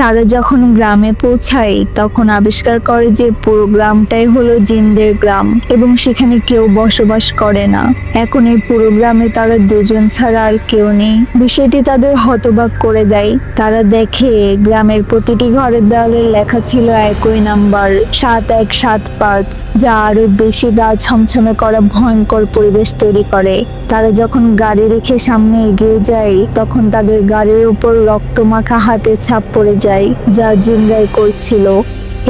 তারা যখন গ্রামে পৌঁছায়, তখন আবিষ্কার করে যে পুরো গ্রামটাই হলো জিনদের গ্রাম এবং সেখানে কেউ বসবাস করে না। এখন এই পুরো গ্রামে তারা দুজন ছাড়া আর কেউ নেই। বিষয়টি তাদের হতবাক করে দেয়। তারা দেখে গ্রামের প্রতিটি ঘরের দেওয়ালে লেখা ছিল একই নাম্বার সাত এক সাত পাঁচ, যা আরও বেশি গা ছমছমে করা ভয়ঙ্কর পরিবেশ তৈরি করে। তারা যখন গাড়ি রেখে সামনে এগিয়ে যায়, তখন তাদের গাড়ির উপর রক্তমাখা হাতে ছাপ পড়ে যায়। যা জিনরাই করছিল।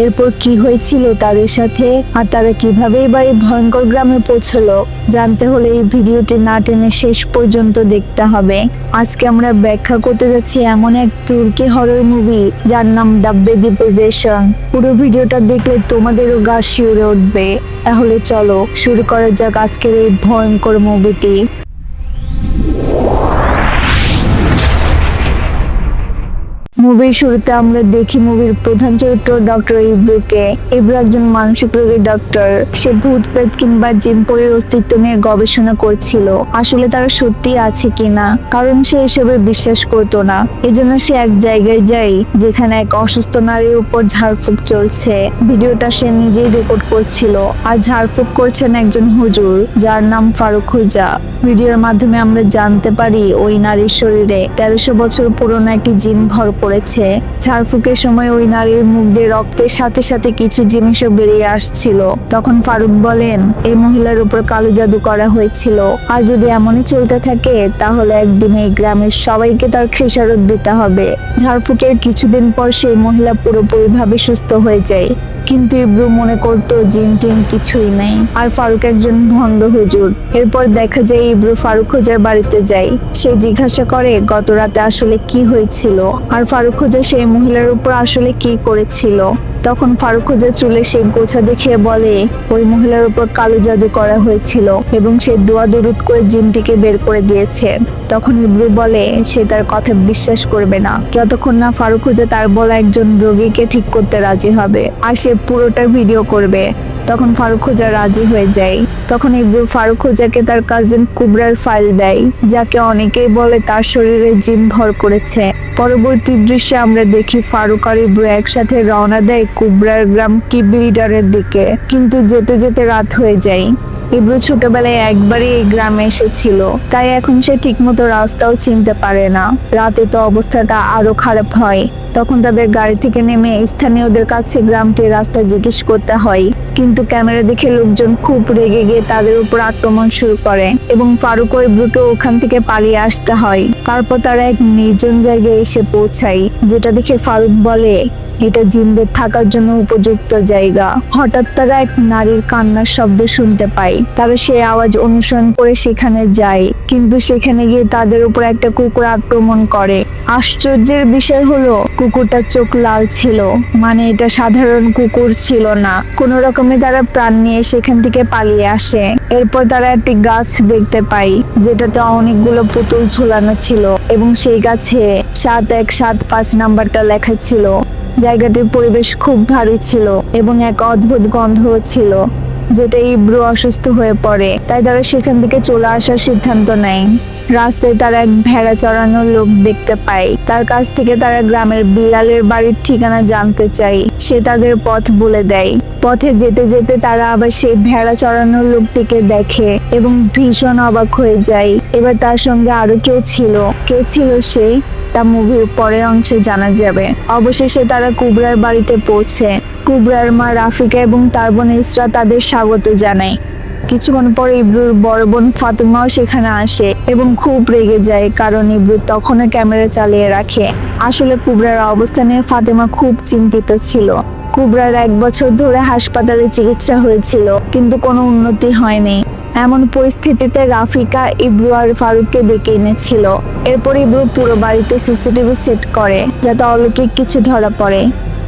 এরপর কি হয়েছিল তাদের সাথে? আর তারা কীভাবে বা এই ভয়ঙ্কর গ্রামে পৌঁছলো? জানতে হলে এই ভিডিওটি না টেনে শেষ পর্যন্ত দেখতে হবে। আজকে আমরা ব্যাখ্যা করতে যাচ্ছি এমন এক তুর্কি হরর মুভি যার নাম ডাব্বে দি পজেশন পুরো ভিডিওটা দেখলে তোমাদেরও গা শিউরে উঠবে। তাহলে চলো, শুরু করা যাক আজকের এই ভয়ঙ্কর মুভিটি মুভির শুরুতে আমরা দেখি মুভির প্রধান চরিত্র ডক্টর ইব্রুকে। ইব্রু একজন মানসিক রোগীর ডক্টর সে ভূত প্রেত কিংবা জিনপরির অস্তিত্ব নিয়ে গবেষণা করছিল। আসলে তারা সত্যি আছে কিনা? কারণ সে এসবে বিশ্বাস করতো না। এজন্য সে এক জায়গায় যায়, যেখানে এক অসুস্থ নারীর উপর ঝাড়ফুঁক চলছে। ভিডিওটা সে নিজেই রেকর্ড করছিল। আর ঝাড়ফুঁক করছেন একজন হুজুর, যার নাম ফারুক হুজা ভিডিওর মাধ্যমে আমরা জানতে পারি ওই নারীর শরীরে তেরোশো বছর পুরনো একটি জিন ভর করেছে। ঝাড়ফুঁকের সময় ওই নারীর মুখ দিয়ে রক্তের সাথে সাথে কিছু জিনিসও বেরিয়ে আসছিল। তখন ফারুক বলেন, এই মহিলার উপর কালো জাদু করা হয়েছিল। আর যদি এমনই চলতে থাকে, তাহলে একদিন এই গ্রামের সবাইকে তার খেসারত দিতে হবে। ঝাড়ফুঁকের কিছুদিন পর সেই মহিলা পুরোপুরিভাবে সুস্থ হয়ে যায়। কিন্তু ইব্রু মনে করতো জিম টিম কিছুই নেই। আর ফারুক একজন ভণ্ড হুজুর। এরপর দেখা যায় ইব্রু ফারুক খোঁজার বাড়িতে যায়। সে জিজ্ঞাসা করে, গত রাতে আসলে কি হয়েছিল? আর ফারুক খোঁজা সেই মহিলার উপর আসলে কি করেছিল। তখন ফারুক হোজা চুলে সেই গোছা দেখিয়ে বলে, ওই মহিলার উপর কালো জাদু করা হয়েছিল এবং সে দোয়া দরুদ করে জিনটিকে বের করে দিয়েছে। তখন ইব্রু বলে, সে তার কথা বিশ্বাস করবে না। যতক্ষণ না ফারুক হোজা তার বলা একজন রোগীকে ঠিক করতে রাজি হবে, আর সে পুরোটা ভিডিও করবে। তখন ফারুক হোজা রাজি হয়ে যায়। তখন ইব্রু ফারুক হোজাকে তার কাজিন কুবরার ফাইল দেয়, যাকে অনেকেই বলে তার শরীরে জিম ভর করেছে। পরবর্তী দৃশ্যে আমরা দেখি ফারুক আর ইব্রু একসাথে রওনা দেয় কুবরার গ্রাম কিবলিডারের দিকে। কিন্তু যেতে যেতে রাত হয়ে যায়। ইব্রু ছোটবেলায় একবারই এই গ্রামে এসেছিল। তাই এখন সে ঠিকমতো রাস্তাও চিনতে পারে না। রাতে তো অবস্থাটা আরও খারাপ হয়। তখন তাদের গাড়ি থেকে নেমে স্থানীয়দের কাছে গ্রামটির রাস্তা জিজ্ঞেস করতে হয়। কিন্তু ক্যামেরা দেখে লোকজন খুব রেগে গিয়ে তাদের উপর আক্রমণ শুরু করে এবং ফারুক ও ইব্রুকে ওখান থেকে পালিয়ে আসতে হয়। তারপর তারা এক নির্জন জায়গায় এসে পৌঁছায়, যেটা দেখে ফারুক বলে এটা জিনদের থাকার জন্য উপযুক্ত জায়গা। হঠাৎ তারা এক নারীর কান্নার শব্দ শুনতে পায়। তারা সেই আওয়াজ অনুসরণ করে সেখানে যায়, কিন্তু সেখানে গিয়ে তাদের উপর একটা কুকুর আক্রমণ করে। আশ্চর্যের বিষয় হলো, কুকুরটার চোখ লাল ছিল মানে এটা সাধারণ কুকুর ছিল না। কোনো রকমে তারা প্রাণ নিয়ে সেখান থেকে পালিয়ে আসে। এরপর তারা একটি গাছ দেখতে পাই যেটাতে অনেকগুলো পুতুল ঝুলানো ছিল এবং সেই গাছে সাত এক সাত পাঁচ নাম্বারটা লেখা ছিল। জায়গাটির পরিবেশ খুব ভারী ছিল এবং এক অদ্ভুত গন্ধ ছিল, যেটা ইব্রু অসুস্থ হয়ে পড়ে। তাই তারা সেখান থেকে চলে আসার সিদ্ধান্ত নেয়। রাস্তায় তারা এক ভেড়া চড়ানোর লোক দেখতে পায়। তার কাছ থেকে তারা গ্রামের বিড়ালের বাড়ির ঠিকানা জানতে চায়। সে তাদের পথ বলে দেয়। পথে যেতে যেতে তারা আবার সেই ভেড়া চড়ানোর লোকটিকে দেখে এবং ভীষণ অবাক হয়ে যায়। এবার তার সঙ্গে আরও কেউ ছিল। কে ছিল সেই তা মুভির পরের অংশে জানা যাবে। অবশেষে তারা কুবরার বাড়িতে পৌঁছে। কুবরার মা রাফিকা এবং তার বোন ইসরা তাদের স্বাগত জানায়। কিছুক্ষণ পর ইব্রুর বড় বোন ফাতেমাও সেখানে আসে এবং খুব রেগে যায় কারণ ইব্রু তখনও ক্যামেরা চালিয়ে রাখে। আসলে কুবরার অবস্থা নিয়ে ফাতেমা খুব চিন্তিত ছিল। কুবরার এক বছর ধরে হাসপাতালে চিকিৎসা হয়েছিল, কিন্তু কোনো উন্নতি হয়নি। এমন পরিস্থিতিতে রাফিকা ইব্রু আর ফারুককে ডেকে এনেছিল। এরপর ইব্রু পুরো বাড়িতে সিসিটিভি সেট করে, যাতে অলৌকিক কিছু ধরা পড়ে।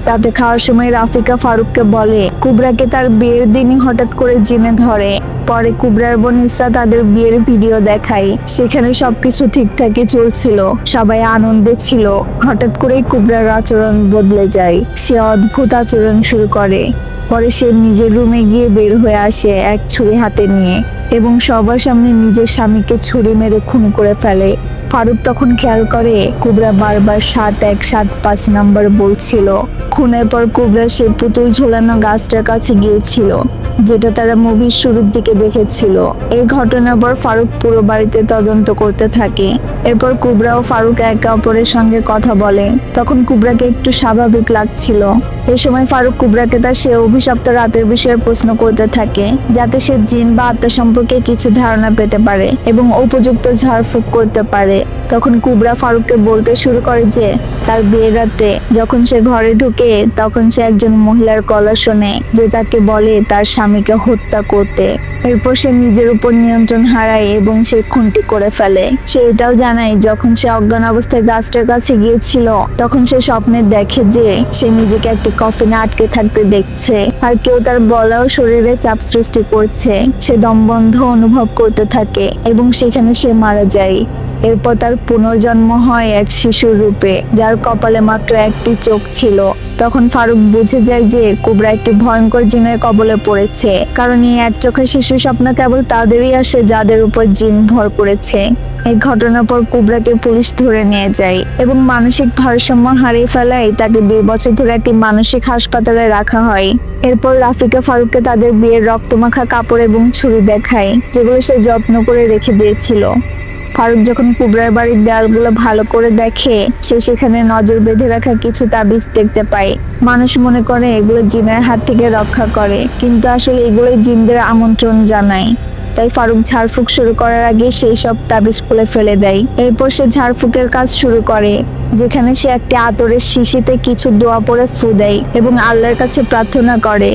রাতে খাওয়ার সময় রাফিকা ফারুককে বলে, কুবরাকে তার বিয়ের দিনই হঠাৎ করে জিনে ধরে। পরে কুবরার বোন ইসরা তাদের বিয়ের ভিডিও দেখায়। সেখানে সবকিছু ঠিকঠাকই চলছিল। সবাই আনন্দে ছিল। হঠাৎ করেই কুবরার আচরণ বদলে যায়। সে অদ্ভুত আচরণ শুরু করে। পরে সে নিজের রুমে গিয়ে বের হয়ে আসে এক ছুরি হাতে নিয়ে। এবং সবার সামনে নিজের স্বামীকে ছুরি মেরে খুন করে ফেলে। ফারুক তখন খেয়াল করে, কুবরা বারবার সাত এক সাত পাঁচ নাম্বার বলছিল। খুনের পর কুবরা সেই পুতুল ঝোলানো গাছটার কাছে গিয়েছিল, যেটা তারা মুভির শুরুর দিকে দেখেছিল। এই ঘটনার পর ফারুক পুরো বাড়িতে তদন্ত করতে থাকে। এরপর কুবরা ও ফারুক একে অপরের সঙ্গে কথা বলে। তখন কুবরাকে একটু স্বাভাবিক লাগছিল। এই সময় ফারুক কুবরাকে তার সে অভিশপ্ত রাতের বিষয়ে প্রশ্ন করতে থাকে, যাতে সে জিন বা আত্মা কিছু ধারণা পেতে পারে এবং উপযুক্ত ঝাড়ফুঁক করতে পারে। তখন কুবরা ফারুককে বলতে শুরু করে যে, তার বিয়ের রাতে যখন সে ঘরে ঢুকে, তখন সে একজন মহিলার গলা শোনে যে তাকে বলে তার স্বামীকে হত্যা করতে। এরপর সে নিজের উপর নিয়ন্ত্রণ হারায় এবং সে খুনটি করে ফেলে। সে এটাও জানায়, যখন সে অজ্ঞান অবস্থায় গাছটার কাছে গিয়েছিল, তখন সে স্বপ্নে দেখে যে, সে নিজেকে একটি কফিনে আটকে থাকতে দেখছে। আর কেউ তার গলা ও শরীরে চাপ সৃষ্টি করছে। সে দমবন্ধ অনুভব করতে থাকে এবং সেখানে সে মারা যায়। এরপর তার পুনর্জন্ম হয় এক শিশুর রূপে, যার কপালে মাত্র একটি চোখ ছিল। তখন ফারুক বুঝে যায় যে কুবরা একটি ভয়ঙ্কর জিনের কবলে পড়েছে। কারণ এই এক চোখের শিশু স্বপ্ন কেবল তাদেরই আসে যাদের উপর জিন ভর করেছে। এই ঘটনার পর কুবরাকে পুলিশ ধরে নিয়ে যায় এবং মানসিক ভারসাম্য হারিয়ে ফেলায় তাকে দুই বছর ধরে একটি মানসিক হাসপাতালে রাখা হয়। এরপর রাফিকা ফারুককে তাদের বিয়ের রক্তমাখা কাপড় এবং ছুরি দেখায়, যেগুলো সে যত্ন করে রেখে দিয়েছিল। ফারুক যখন কুবরার বাড়ির দেয়ালগুলো ভালো করে দেখে, সে সেখানে নজর বেঁধে রাখা কিছু তাবিজ দেখতে পায়। মানুষ মনে করে এগুলো জিনের হাত থেকে রক্ষা করে, কিন্তু আসলে এগুলোই জিনদের আমন্ত্রণ জানায়। তাই ফারুক ঝাড়ফুঁক শুরু করার আগে সেই সব তাবিজ খুলে ফেলে দেয়। এরপর সে ঝাড়ফুঁকের কাজ শুরু করে, যেখানে সে একটি আতরের শিশিতে কিছু দোয়া পরে ফু দেয় এবং আল্লাহর কাছে প্রার্থনা করে।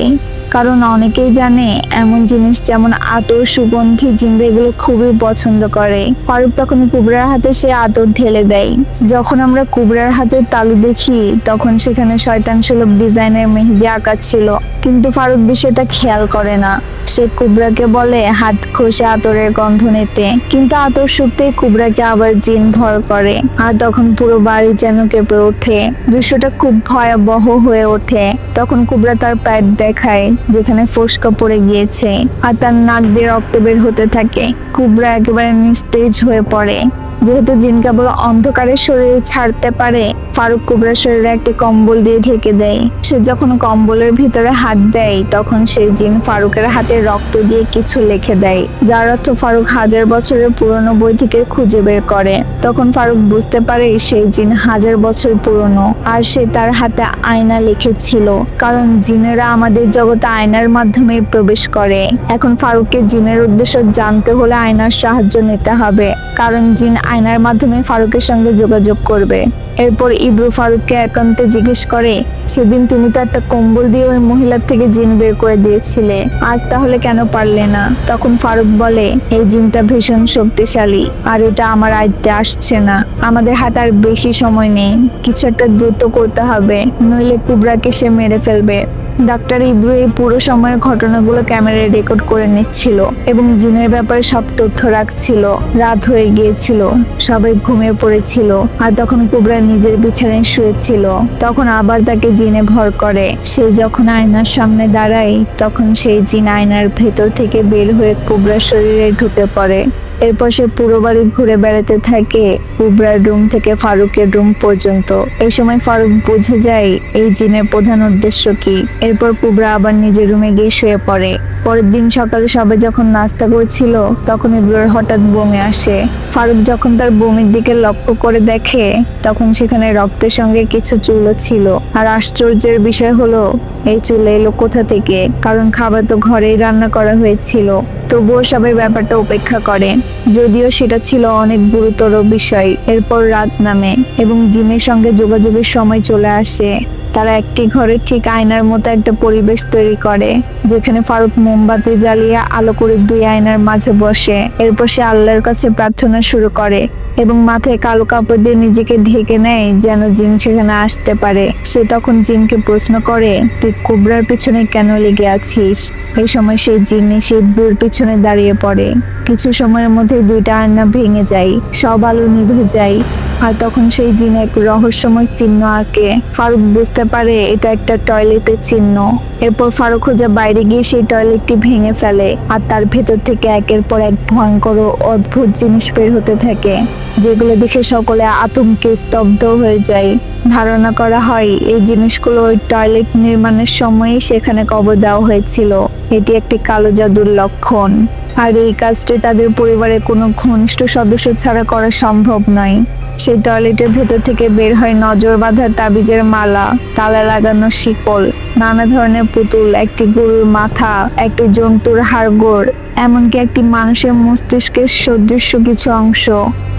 কারণ অনেকেই জানে, এমন জিনিস যেমন আতর, সুগন্ধি জিন্দা এগুলো খুবই পছন্দ করে। ফারুক তখন কুবরার হাতে সে আতর ঢেলে দেয়। যখন আমরা কুবরার হাতের তালু দেখি, তখন সেখানে শয়তান সুলভ ডিজাইনের মেহেদি আঁকা ছিল। কিন্তু ফারুক বিষয়টা খেয়াল করে না। সে কুবরাকে বলে, হাত খসে আতরের গন্ধ নিতে। কিন্তু আতর শুকতেই কুবরাকে আবার জিন ভর করে। আর তখন পুরো বাড়ি যেন কেঁপে ওঠে। দৃশ্যটা খুব ভয়াবহ হয়ে ওঠে। তখন কুবরা তার প্যাট দেখায়। যেখানে ফোসকা পড়ে গিয়েছে আর তার নাক দিয়ে রক্ত বের হতে থাকে। কুবরা একেবারে নিস্তেজ হয়ে পড়ে। যেহেতু জিন কেবল অন্ধকারে শরীর ছাড়তে পারে, ফারুক কুবরার শরীরে একটি কম্বল দিয়ে ঢেকে দেয়। সে যখন কম্বলের ভিতরে হাত দেয়, তখন সেই জিন ফারুকের হাতে রক্ত দিয়ে কিছু লিখে দেয়, যার অর্থ ফারুক হাজার বছরের পুরনো বই থেকে খুঁজে বের করে। তখন ফারুক বুঝতে পারে সেই জিন হাজার বছর পুরনো, আর সে তার হাতে আয়না লিখেছিল, কারণ জিনেরা আমাদের জগতে আয়নার মাধ্যমে প্রবেশ করে। এখন ফারুককে জিনের উদ্দেশ্য জানতে হলে আয়নার সাহায্য নিতে হবে, কারণ জিন আয়নার মাধ্যমে ফারুকের সঙ্গে যোগাযোগ করবে। এরপর ইব্রু ফারুককে একান্তে জিজ্ঞেস করে, সেদিন তুমি তো একটা কম্বল দিয়ে ওই মহিলার থেকে জিন বের করে দিয়েছিলে, আজ তাহলে কেন পারলে না? তখন ফারুক বলে, এই জিনটা ভীষণ শক্তিশালী, আর এটা আমার আয়ত্তে আসছে না। আমাদের হাতে আর বেশি সময় নেই, কিছু একটা দ্রুত করতে হবে, নইলে কুবরাকে সে মেরে ফেলবে। ডাক্তার ইব্রু এই পুরো সময়ের ঘটনাগুলো ক্যামেরায় রেকর্ড করে নিচ্ছিল এবং জিনের ব্যাপারে সব তথ্য রাখছিল। রাত হয়ে গিয়েছিল, সবাই ঘুমিয়ে পড়েছিল আর তখন কুবরা নিজের বিছানায় শুয়েছিল। তখন আবার তাকে জিনে ভর করে। সে যখন আয়নার সামনে দাঁড়ায়, তখন সেই জিন আয়নার ভেতর থেকে বের হয়ে কুবরার শরীরে ঢুকে পড়ে। এরপর সে পুরো বাড়ি ঘুরে বেড়াতে থাকে কুবরার রুম থেকে ফারুকের রুম পর্যন্ত। এই সময় ফারুক বুঝে যায়, এই জিনের প্রধান উদ্দেশ্য কি? এরপর কুবরা আবার নিজের রুমে গিয়ে শুয়ে পড়ে। পরের দিন সকালে সবাই যখন নাস্তা করছিল, তখন ইবরার হঠাৎ বমি আসে। ফারুক যখন তার বমির দিকে লক্ষ্য করে দেখে, তখন সেখানে রক্তের সঙ্গে কিছু চুলও ছিল। আর আশ্চর্যের বিষয় হলো, এই চুল এলো কোথা থেকে? কারণ খাবার তো ঘরেই রান্না করা হয়েছিল। তবুও সবাই ব্যাপারটা উপেক্ষা করে। যদিও সেটা ছিল অনেক গুরুতর বিষয়, এরপর রাত নামে এবং জিমের সঙ্গে যোগাযোগের সময় চলে আসে। তারা একটি ঘরে ঠিক আয়নার মতো একটা পরিবেশ তৈরি করে, যেখানে ফারুক মোমবাতি জ্বালিয়ে আলো করে দুই আয়নার মাঝে বসে। এরপর সে আল্লাহর কাছে প্রার্থনা শুরু করে এবং মাথায় কালো কাপড় দিয়ে নিজেকে ঢেকে নেয় যেন জিন সেখানে আসতে পারে। সে তখন জিনকে প্রশ্ন করে, তুই কুবরার পিছনে কেন লেগে আছিস? এই সময় সেই জিন সেই বুর পিছনে দাঁড়িয়ে পড়ে। কিছু সময়ের মধ্যে দুইটা আয়না ভেঙে যায়, সব আলো নিভে যায়। আর তখন সেই জিন এক রহস্যময় চিহ্ন আঁকে। ফারুক বুঝতে পারে এটা একটা টয়লেটের চিহ্ন। এরপর ফারুক হোজা বাইরে গিয়ে সেই টয়লেটটি ভেঙে ফেলে আর তার ভেতর থেকে একের পর এক ভয়ঙ্কর অদ্ভুত জিনিস বের হতে থাকে, যেগুলো দেখে সকলে আতঙ্কে স্তব্ধ হয়ে যায়। ধারণা করা হয়, এই জিনিসগুলো ওই টয়লেট নির্মাণের সময়ই সেখানে কবর দেওয়া হয়েছিল। এটি একটি কালো জাদুর লক্ষণ। আর এই কাজটি তাদের পরিবারের কোনো ঘনিষ্ঠ সদস্য ছাড়া করা সম্ভব নয়। সেই টয়লেটের ভেতর থেকে বের হয় নজর বাঁধা তাবিজের মালা, তালা লাগানো শিকল, নানা ধরনের পুতুল, একটি গরুর মাথা, একটি জন্তুর হাড়গোড়, এমনকি একটি মানুষের মস্তিষ্কের সদৃশ্য কিছু অংশ।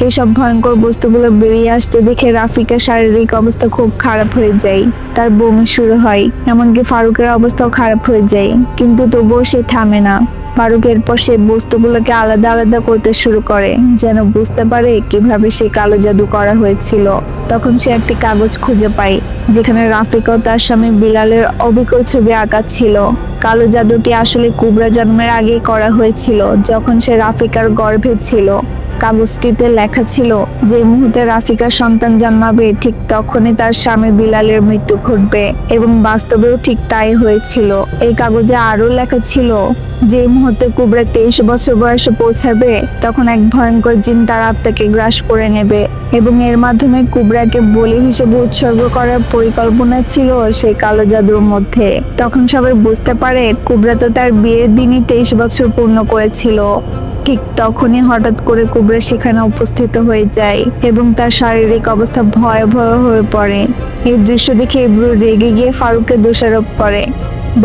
এসব ভয়ঙ্কর বস্তুগুলো বেরিয়ে আসতে দেখে রাফিকার শারীরিক অবস্থা খুব খারাপ হয়ে যায়। তার বমি শুরু হয়, এমনকি ফারুকের অবস্থাও খারাপ হয়ে যায়, কিন্তু তবুও সে থামে না। ফারুক এরপর সে বস্তুগুলোকে আলাদা আলাদা করতে শুরু করে, যেন বুঝতে পারে কীভাবে সে কালো জাদু করা হয়েছিল। তখন সে একটি কাগজ খুঁজে পায়, যেখানে রাফিকা তার স্বামী বিলালের অবিকল ছবি আঁকা ছিল। কালো জাদুটি আসলে কুবরা জন্মের আগেই করা হয়েছিল, যখন সে রাফিকার গর্ভে ছিল। কাগজটিতে লেখা ছিল যে মুহূর্তে রাফিকার সন্তান জন্মাবে, ঠিক তখনই তার স্বামী বিলালের মৃত্যু ঘটবে এবং বাস্তবেও ঠিক তাই হয়েছিল। এই কাগজে আরও লেখা ছিল যে মুহূর্তে কুবরা তেইশ বছর বয়সে পৌঁছাবে, তখন এক ভয়ঙ্কর জিন তার আত্মাকে গ্রাস করে নেবে এবং এর মাধ্যমে কুবরাকে বলি হিসেবে উৎসর্গ করার পরিকল্পনা ছিল সেই কালো জাদুর মধ্যে। তখন সবাই বুঝতে পারে কুবরা তো তার বিয়ের দিনই তেইশ বছর পূর্ণ করেছিল। ঠিক তখনই হঠাৎ করে কুবরা সেখানে উপস্থিত হয়ে যায় এবং তার শারীরিক অবস্থা ভয়াবহ হয়ে পড়ে। এই দৃশ্য দেখে ইব্রু রেগে গিয়ে ফারুককে দোষারোপ করে।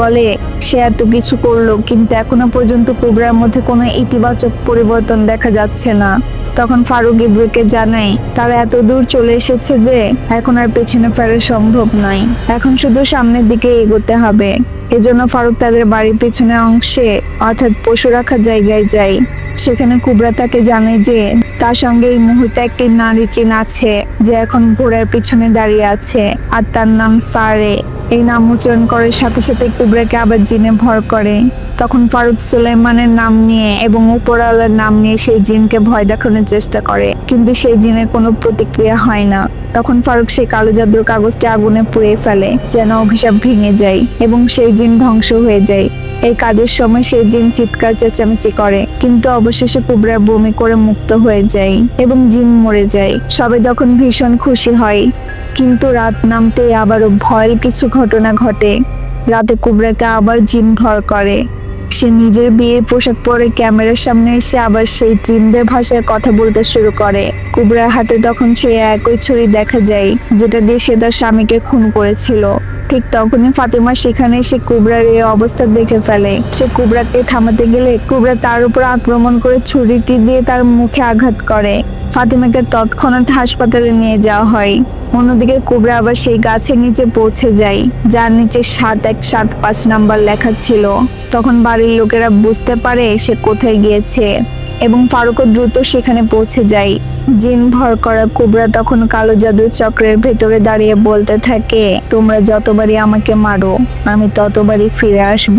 বলে, সে এত কিছু করল, কিন্তু এখনও পর্যন্ত কুবরার মধ্যে কোনো ইতিবাচক পরিবর্তন দেখা যাচ্ছে না। তখন ফারুক ইব্রুকে জানাই তারা এত দূর চলে এসেছে যে এখন আর পেছনে ফেরা সম্ভব নয়। এখন শুধু সামনের দিকে এগোতে হবে। এজন্য ফারুক তাদের বাড়ির পেছনের অংশে, অর্থাৎ পশু রাখার জায়গায় যায়। সেখানে কুবরা তাকে জানে যে তার সঙ্গে এই মুহূর্তে একটি নারী চিন আছে, যে এখন ঘোড়ার পিছনে দাঁড়িয়ে আছে, আর তার নাম সারে। এই নাম উচ্চারণ করার সাথে সাথে কুবরাকে আবার জিনে ভর করে। তখন ফারুক সুলাইমানের নাম নিয়ে এবং উপরওয়ালার নাম নিয়ে সেই জিনকে ভয় দেখানোর চেষ্টা করে। কিন্তু সেই জিনের কোনো প্রতিক্রিয়া হয় না। তখন ফারুক সেই কালো জাদুর কাগজটি আগুনে পুড়িয়ে ফেলে, যেন অভিশাপ ভেঙে যায় এবং সেই জিন ধ্বংস হয়ে যায়। এই কাজের সময় সেই জিন চিৎকার, চেঁচামেচি করে, কিন্তু অবশেষে কুবরা বমি করে মুক্ত হয়ে যায় এবং জিন মরে যায়। সবাই তখন ভীষণ খুশি হয়। কিন্তু রাত নামতে আবারও ভয়ের কিছু ঘটনা ঘটে। রাতে কুবরাকে আবার জিন ভর করে। সে নিজের বিয়ের পোশাক পরে ক্যামেরার সামনে এসে আবার সেই চিনদের ভাষায় কথা বলতে শুরু করে। কুবরার হাতে তখন সে একই ছুরি দেখা যায়, যেটা দিয়ে সে তার স্বামীকে খুন করেছিল। ঠিক তখনই ফাতেমা সেখানে সে কুবরার এই অবস্থা দেখে ফেলে। সে কুবরাকে থামাতে গেলে কুবরা তার উপর আক্রমণ করে ছুরিটি দিয়ে তার মুখে আঘাত করে। ফাতেমাকে তৎক্ষণাৎ হাসপাতালে নিয়ে যাওয়া হয়। অন্যদিকে কুবরা আবার সেই গাছের নিচে পৌঁছে যায়, যার নিচে সাত এক সাত পাঁচ নাম্বার লেখা ছিল। তখন বাড়ির লোকেরা বুঝতে পারে সে কোথায় গিয়েছে এবং ফারুকও দ্রুত সেখানে পৌঁছে যায়। জিন ভর করা কুবরা তখন কালো জাদুর চক্রের ভেতরে দাঁড়িয়ে বলতে থাকে, তোমরা যতবারই আমাকে মারো, আমি ততবারই ফিরে আসব।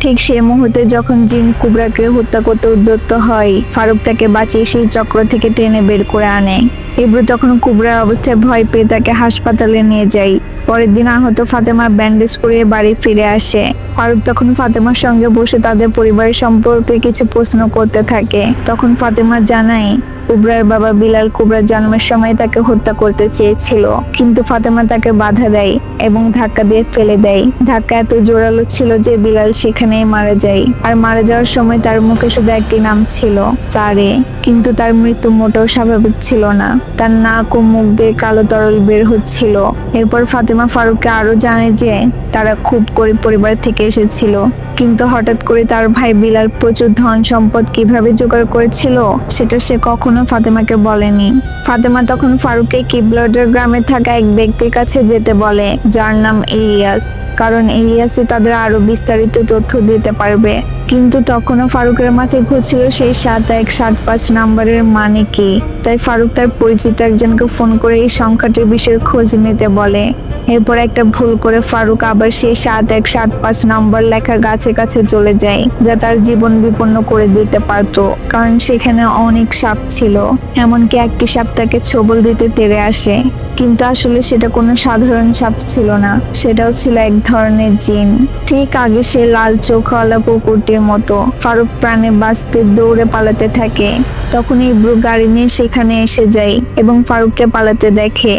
ঠিক সে মুহূর্তে যখন জিন কুবরাকে হত্যা করতে উদ্যত হয়, ফারুক তাকে বাঁচিয়ে সেই চক্র থেকে টেনে বের করে আনে। ইব্রু তখন কুবরার অবস্থায় ভয় পেয়ে তাকে হাসপাতালে নিয়ে যায়। পরের দিন আহত ফাতেমা ব্যান্ডেজ করিয়ে বাড়ি ফিরে আসে। ফারুক তখন ফাতেমার সঙ্গে বসে তাদের পরিবারের সম্পর্কে কিছু প্রশ্ন করতে থাকে। তখন ফাতেমা জানায় কুবরার বাবা বিলাল কুবরার জন্মের সময় তাকে হত্যা করতে চেয়েছিল। কিন্তু ফাতেমা তাকে বাধা দেয় এবং ধাক্কা দিয়ে ফেলে দেয়। ধাক্কা এত জোরালো ছিল যে বিলাল সেখানেই মারা যায়। আর মারা যাওয়ার সময় তার মুখে শুধু একটি নাম ছিল, চারে। কিন্তু তার মৃত্যু মোটেও স্বাভাবিক ছিল না। তার নাক ও মুখ দিয়ে কালো তরল বের হচ্ছিল। এরপর ফাতেমা ফারুককে আরও জানে যে তারা খুব গরিব পরিবার থেকে এসেছিল। কিন্তু হঠাৎ করে তার ভাই বিলাল প্রচুর ধন সম্পদ কীভাবে জোগাড় করেছিল, সেটা সে কখনো ফাতেমাকে বলেনি। ফাতেমা তখন ফারুককে কিবলডের গ্রামে থাকা এক ব্যক্তির কাছে যেতে বলে, যার নাম ইলিয়াস কারণ ইলিয়াসই তাদের আরও বিস্তারিত তথ্য দিতে পারবে। কিন্তু তখনও ফারুকের মাথায় ঘুরছিল সেই সাত এক, সাত পাঁচ নাম্বারের মানে কি? তাই ফারুক তার পরিচিত একজনকে ফোন করে এই সংখ্যাটির বিষয়ে খোঁজ নিতে বলে। এরপর একটা ভুল করে ফারুক আবার সেই সাত এক, সাত পাঁচ নম্বর লেখা গাছের কাছে চলে যায়, যা তার জীবন বিপন্ন করে দিতে পারতো, কারণ সেখানে অনেক সাপ ছিল। এমনকি একটি সাপ তাকে ছবল দিতে তেড়ে আসে। কিন্তু আসলে সেটা কোনো সাধারণ সাপ ছিল না। সেটাও ছিল এক ধরনের জিন। ঠিক আগে সে লাল চোখওয়ালা কুকুরটির মতো ফারুক প্রাণে বাঁচতে, দৌড়ে পালাতে থাকে। তখন ইব্রু গাড়ি নিয়ে সেখানে এসে যায় এবং ফারুককে পালাতে দেখে।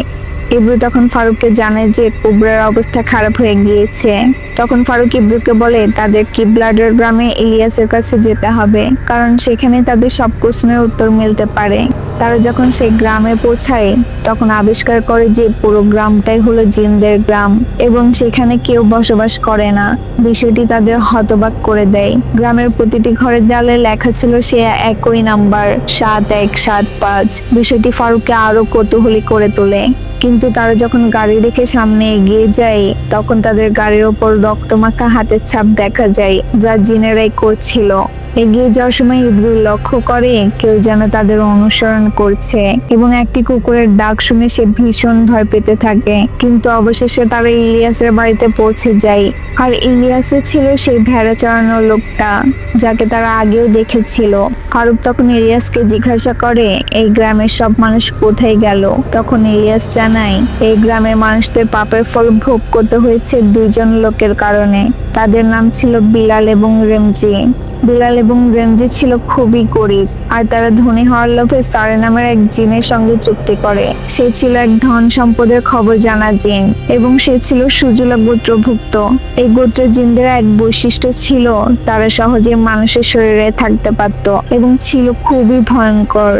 ইব্রু তখন ফারুককে জানায় যে কুবরার অবস্থা খারাপ হয়ে গিয়েছে। তখন ফারুক ইব্রুকে বলে, তাদের কিবলাডার গ্রামে ইলিয়াসের কাছে যেতে হবে? কারণ সেখানে তাদের সব প্রশ্নের উত্তর মিলতে পারে। তারা যখন সেই গ্রামে পৌঁছায়, তখন আবিষ্কার করে যে পুরো গ্রামটাই হলো জিনদের গ্রাম এবং সেখানে কেউ বসবাস করে না। বিষয়টি তাদের হতবাক করে দেয়। গ্রামের প্রতিটি ঘরের দেয়ালে লেখা ছিল সে একই নাম্বার, সাত এক সাত পাঁচ। বিষয়টি ফারুককে আরও কৌতূহলী করে তোলে। কিন্তু তারা যখন গাড়ি রেখে সামনে এগিয়ে যায়, তখন তাদের গাড়ির ওপর রক্তমাখা হাতের ছাপ দেখা যায়, যা জিনেরাই করছিল। এগিয়ে যাওয়ার সময় ইব্রু লক্ষ্য করে কেউ যেন তাদের অনুসরণ করছে এবং একটি কুকুরের ডাক শুনে সে ভীষণ ভয় পেতে থাকে। কিন্তু অবশেষে তারা ইলিয়াসের বাড়িতে পৌঁছে যায়। আর ইলিয়াসে ছিল সেই ভেড়া চড়ানোর লোকটা, যাকে তারা আগেও দেখেছিল। ফারুক তখন ইলিয়াসকে জিজ্ঞাসা করে, এই গ্রামের সব মানুষ কোথায় গেল? তখন ইলিয়াস জানায়, এই গ্রামের মানুষদের পাপের ফল ভোগ করতে হয়েছে দুইজন লোকের কারণে। তাদের নাম ছিল বিলাল এবং রেমজি। বিলাল এবং রেমজি ছিল খুবই গরিব, আর তারা ধনী হওয়ার লোভে সারে নামের এক জিনের সঙ্গে চুক্তি করে। সে ছিল এক ধন সম্পদের খবর জানা জিন, এবং সে ছিল সুজলা গোত্রভুক্ত। এই গোত্র জিনদের এক বৈশিষ্ট্য ছিল, তারা সহজে মানুষের শরীরে থাকতে পারত, এবং ছিল খুবই ভয়ঙ্কর।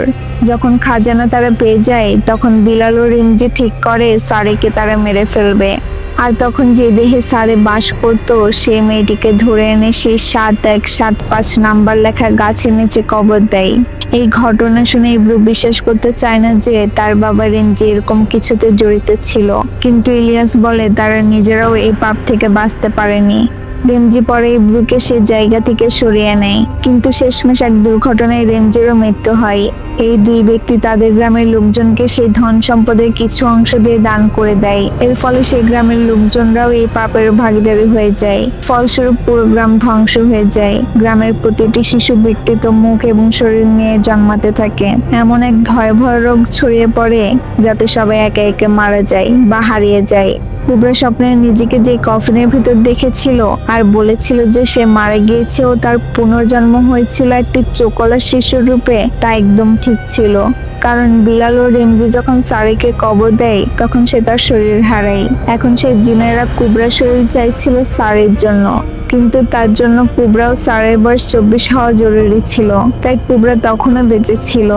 যখন খাজানা তারা পেয়ে যায়, তখন বিলাল ও রিমজি ঠিক করে সারেকে তারা মেরে ফেলবে। আর তখন যে দেহে সারে বাস করতো, সে মেয়েটিকে ধরে এনে সেই সাত এক সাত পাঁচ নাম্বার লেখা গাছের নিচে কবর দেয়। এই ঘটনা শুনে ইব্রু বিশ্বাস করতে চায় না যে তার বাবা রেঞ্জি এরকম কিছুতে জড়িত ছিল। কিন্তু ইলিয়াস বলে, তারা নিজেরাও এই পাপ থেকে বাঁচতে পারেনি। রেমজি পরে ইব্রুকে সে জায়গা থেকে সরিয়ে নেয়। কিন্তু শেষমেশ এক দুর্ঘটনায় রেমজিরও মৃত্যু হয়। এই দুই ব্যক্তি তাদের গ্রামের লোকজনকে সেই ধন সম্পদের কিছু অংশ দিয়ে দান করে দেয়। এর ফলে সেই গ্রামের লোকজনরাও এই পাপের ভাগিদারি হয়ে যায়। ফলস্বরূপ পুরো গ্রাম ধ্বংস হয়ে যায়। গ্রামের প্রতিটি শিশু বিকৃত মুখ এবং শরীর নিয়ে জন্মাতে থাকে। এমন এক ভয়াবহ রোগ ছড়িয়ে পড়ে যাতে সবাই একে একে মারা যায় বা হারিয়ে যায়। কুবরা স্বপ্নে নিজেকে যে কফিনের ভিতর দেখেছিল আর বলেছিল যে সে মারা গিয়েছে ও তার পুনর্জন্ম হয়েছিল একটি চোকলা শিশুর রূপে, তা একদম ঠিক ছিল। কারণ বিলাল ও রেমজি যখন সারিকে কবর দেয়, তখন সে তার শরীর হারায়। এখন সে জিনেরা কুবরা শরীর চাইছিল সারের জন্য। কিন্তু তার জন্য কুবরা ও সারের বয়স চব্বিশ হওয়া জরুরি ছিল। তাই কুবরা তখনও বেঁচে ছিল।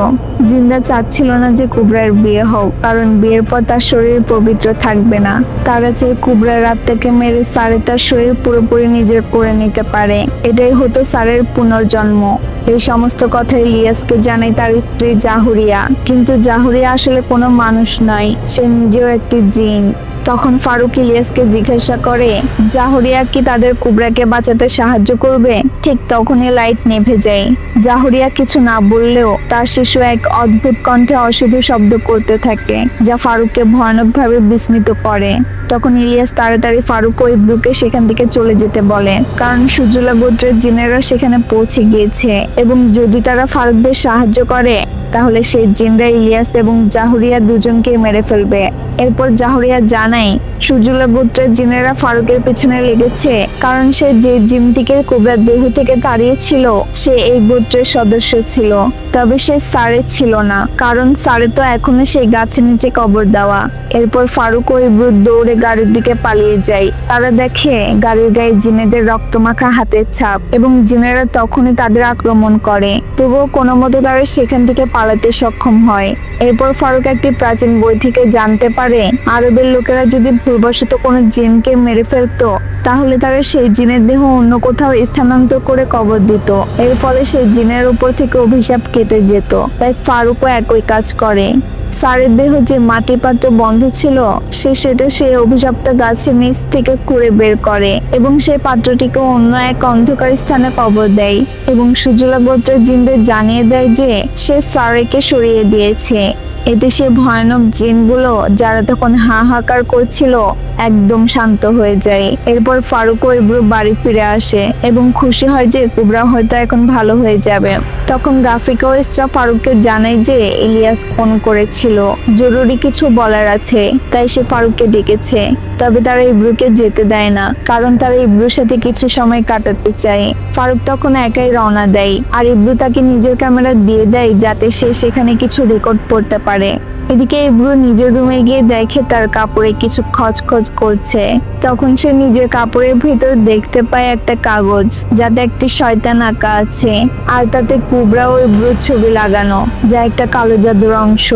জিন্দা চাচ্ছিল না যে কুবরার বিয়ে হোক, কারণ বিয়ের পর তার শরীর পবিত্র থাকবে না। তারা চেয়ে কুবরা রাত থেকে মেরে সারে তার শরীর পুরোপুরি নিজের করে নিতে পারে। এটাই হতো সারের পুনর্জন্ম। এই সমস্ত কথা ইলিয়াসকে জানায় তার স্ত্রী জাহুরিয়া। কিন্তু জাহুরিয়া আসলে কোনো মানুষ নয়, সে নিজেও একটি জিন। তখন ফারুক ইলিয়াসকে জিজ্ঞাসা করে, জাহরিয়া কি তাদের কুবরাকে বাঁচাতে সাহায্য করবে? ঠিক তখনই লাইট নেভে যায়। জাহরিয়া কিছু না বললেও তার শিশু এক অদ্ভুত কণ্ঠে অশুভ শব্দ করতে থাকে, যা ফারুককে ভয়ানকভাবে বিস্মিত করে। তখন ইলিয়াস তাড়াতাড়ি ফারুক ও ইব্রুকে সেখান থেকে চলে যেতে বলে। কারণ সুজুলা গোত্রের জিনেরা সেখানে পৌঁছে গিয়েছে এবং যদি তারা ফারুকদের সাহায্য করে, তাহলে সেই জিনরা ইলিয়াস এবং জাহুরিয়া দুজনকে মেরে ফেলবে। এরপর জাহুরিয়া জানায়, সুজুলা গোত্রের জিনেরা ফারুকের পিছনে লেগেছে, কারণ সে যে জিনটিকে কোবরার দেহ থেকে তাড়িয়েছিল সে এই গোত্রের সদস্য ছিল। তবে সে সারে ছিল না, কারণ সারে তো এখনও সেই গাছের নিচে কবর দেওয়া। এরপর ফারুক ও ইব্রু দৌড়ে গাড়ির দিকে পালিয়ে যায়। তারা দেখে গাড়ির গায়ে জিনেদের রক্তমাখা হাতের ছাপ এবং জিনেরা তখনই তাদের আক্রমণ করে। তবুও কোনো মতো তারা সেখান থেকে পালাতে সক্ষম হয়। এরপর ফারুক একটি প্রাচীন বই থেকে জানতে পারে, আরবের লোকেরা যদি ভুলবশত কোনো জিনকে মেরে ফেলতো, তাহলে তারা সেই জিনের দেহ অন্য কোথাও স্থানান্তর করে কবর দিত। এর ফলে সেই জিনের উপর থেকে অভিশাপ কেটে যেত। তাই ফারুকও একই কাজ করে। সারের দেহ যে মাটি পাত্র বন্ধ ছিল, সে সেটা সেই অভিশপ্ত গাছের নিচ থেকে কুড়ে বের করে এবং সেই পাত্রটিকে অন্য এক অন্ধকার স্থানে কবর দেয় এবং সুজলা গোত্রের জিনদের জানিয়ে দেয় যে সে সারেকে সরিয়ে দিয়েছে। এতে সে ভয়ানক জিনগুলো যারা তখন হাহাকার করছিল, একদম শান্ত হয়ে যায়। এরপর ফারুক ও ইব্রু বাড়ি ফিরে আসে এবং খুশি হয় যে কুবরা হয়তো এখন ভালো হয়ে যাবে। তখন রাফিকা ও ইসরা ফারুককে জানায় যে ইলিয়াস ফোন করেছিল। জরুরি কিছু বলার আছে, তাই সে ফারুককে ডেকেছে। তবে তারা ইব্রুকে যেতে দেয় না, কারণ তারা ইব্রুর সাথে কিছু সময় কাটাতে চায়। ফারুক তখন একাই রওনা দেয়, আর ইব্রু তাকে নিজের ক্যামেরা দিয়ে দেয় যাতে সে সেখানে কিছু রেকর্ড করতে পারে। এদিকে ইব্রু নিজের রুমে গিয়ে দেখে তার কাপড়ে কিছু খচখচ করছে। তখন সে নিজের কাপড়ের ভিতর দেখতে পায় একটা কাগজ, যাতে একটি শয়তান আঁকা আছে, আর তাতে কুবরা ও ইব্রুর ছবি লাগানো, যা একটা কালো জাদুর অংশ।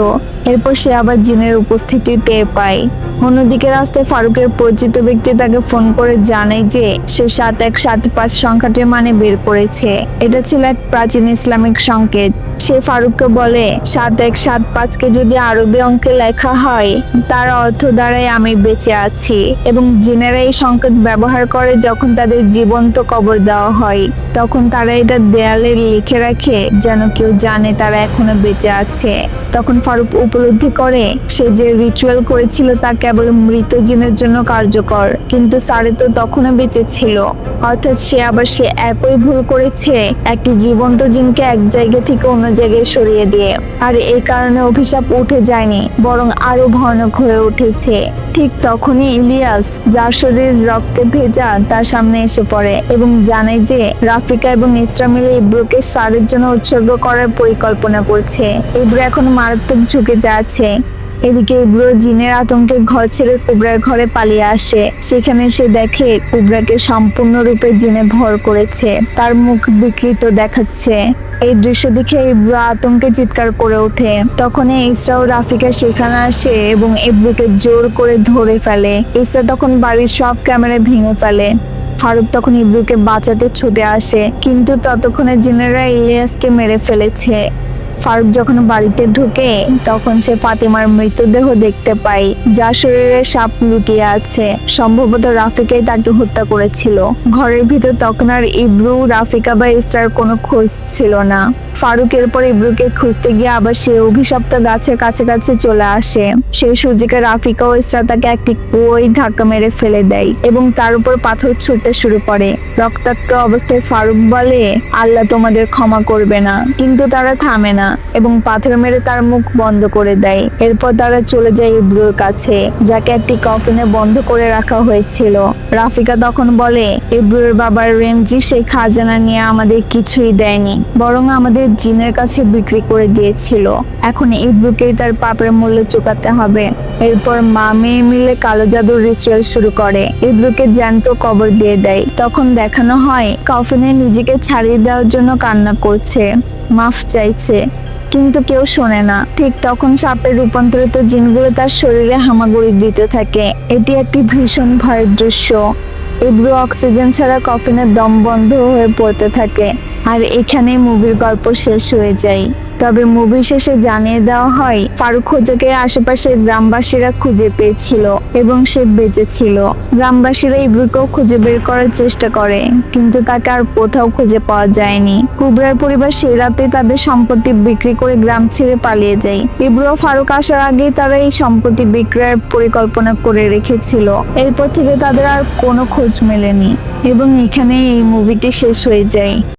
এরপর সে আবার জিনের উপস্থিতি টের পায়। অন্যদিকে রাস্তায় ফারুকের পরিচিত ব্যক্তি তাকে ফোন করে জানায় যে, সে সাত এক সাত পাঁচ সংখ্যাটির মানে বের করেছে। এটা ছিল এক প্রাচীন ইসলামিক সংকেত। সে ফারুককে বলে, সাত এক সাত পাঁচকে যদি আরবি অঙ্কে লেখা হয়, তার অর্থ দ্বারাই আমি বেঁচে আছি। এবং জিনেরা এই সংকেত ব্যবহার করে যখন তাদের জীবন্ত কবর দেওয়া হয়, তখন তারা এটা দেয়ালে লিখে রাখে, যেন কেউ জানে তারা এখনও বেঁচে আছে। তখন ফারুক উপলব্ধি করে, সে যে রিচুয়াল করেছিল তা কেবল মৃত জিনের জন্য কার্যকর, কিন্তু সারে তো তখনও বেঁচে ছিল। অর্থাৎ সে আবার সে একই ভুল করেছে, একটি জীবন্ত জিনকে এক জায়গা থেকে অন্য জায়গায় সরিয়ে দিয়ে। আর এই কারণে অভিশাপ উঠে যায়নি, বরং আরও ভয়ানক হয়ে উঠেছে। ঠিক তখনই ইলিয়াস, যার শরীর রক্তে ভেজা, তার সামনে এসে পড়ে এবং জানে যে রাফিকা এবং ইসরা মিলে ইব্রুকে সারের জন্য উৎসর্গ করার পরিকল্পনা করছে। ইব্রু এখন মারাত্মক ঝুঁকিতে আছে। এদিকে ইব্রো জিনের আতঙ্কে ঘর ছেড়ে কুবরার ঘরে পালিয়ে আসে। সেখানে সে দেখে কুবরাকে সম্পূর্ণরূপে জিনে ভর করেছে। তার মুখ বিকৃত দেখাচ্ছে। এই দৃশ্য দেখে ইব্রা আতঙ্কে চিৎকার করে ওঠে। তখন ইসরা ও রাফিকা সেখানে আসে এবং ইব্রুকে জোর করে ধরে ফেলে। ইসরা তখন বাড়ির সব ক্যামেরা ভেঙে ফেলে। ফারুক তখন ইব্রুকে বাঁচাতে ছুটে আসে। কিন্তু ততক্ষণে জিনেরা ইলিয়াসকে মেরে ফেলেছে। ফারুক যখন বাড়িতে ঢুকে, তখন সে ফাতিমার মৃতদেহ দেখতে পায়, যা শরীরে সাপ লুকিয়ে আছে। সম্ভবত রাফিকাই তাকে হত্যা করেছিল। ঘরের ভিতর তখন আর ইব্রু, রাফিকা বা ইস্টার কোনো খোঁজ ছিল না। ফারুক এরপর ইব্রুকে খুঁজতে গিয়ে আবার সে অভিশপ্ত গাছের কাছাকাছি চলে আসে। সেই সুযোগে রাফিকা ও ইসরা তাকে একটি কুয়োয় ধাক্কা মেরে ফেলে দেয় এবং তার উপর পাথর ছুঁড়তে শুরু করে। রক্তাক্ত অবস্থায় ফারুক বলে, আল্লাহ তোমাদের ক্ষমা করবে না। কিন্তু তারা থামে না এবং পাথর মেরে তার মুখ বন্ধ করে দেয়। এরপর তারা চলে যায় ইব্রুর কাছে, যাকে একটি কফিনে বন্ধ করে রাখা হয়েছিল। রাফিকা তখন বলে, ইব্রুর বাবার রেমজি সেই খাজানা নিয়ে আমাদের কিছুই দেয়নি, বরং আমাদের জিনের কাছে বিক্রি করে দিয়েছিল। এখন ইব্রুকেই তার পাপের মূল্য চুকাতে হবে। এরপর মা মেয়ে মিলে কালো জাদুর রিচুয়াল শুরু করে। ইব্রুকে জ্যান্ত কবর দিয়ে দেয়। তখন দেখানো হয়, কফিনে নিজেকে ছাড়িয়ে দেওয়ার জন্য কান্না করছে। মাফ চাইছে, কিন্তু কেউ শোনে না। ঠিক তখন সাপের রূপান্তরিত জিনগুলো তার শরীরে হামাগুড়ি দিতে থাকে। এটি একটি ভীষণ ভয়ের দৃশ্য। ইব্রু অক্সিজেন ছাড়া কফিনের দম বন্ধ হয়ে পড়তে থাকে। আর এখানে মুভির গল্প শেষ হয়ে যায়। তবে মুভি শেষে জানিয়ে দেওয়া হয়, ফারুক খোঁজাকে আশেপাশের গ্রামবাসীরা খুঁজে পেয়েছিল এবং সে বেঁচে ছিল গ্রামবাসীরা ইব্রুকেও খুঁজে বের করার চেষ্টা করে, কিন্তু তাকে আর কোথাও খুঁজে পাওয়া যায়নি। কুবরার পরিবার সেই রাতে তাদের সম্পত্তি বিক্রি করে গ্রাম ছেড়ে পালিয়ে যায়। ইব্রু ফারুক আসার আগেই তারা এই সম্পত্তি বিক্রয়ের পরিকল্পনা করে রেখেছিল। এরপর থেকে তাদের আর কোনো খোঁজ মেলেনি এবং এখানে এই মুভিটি শেষ হয়ে যায়।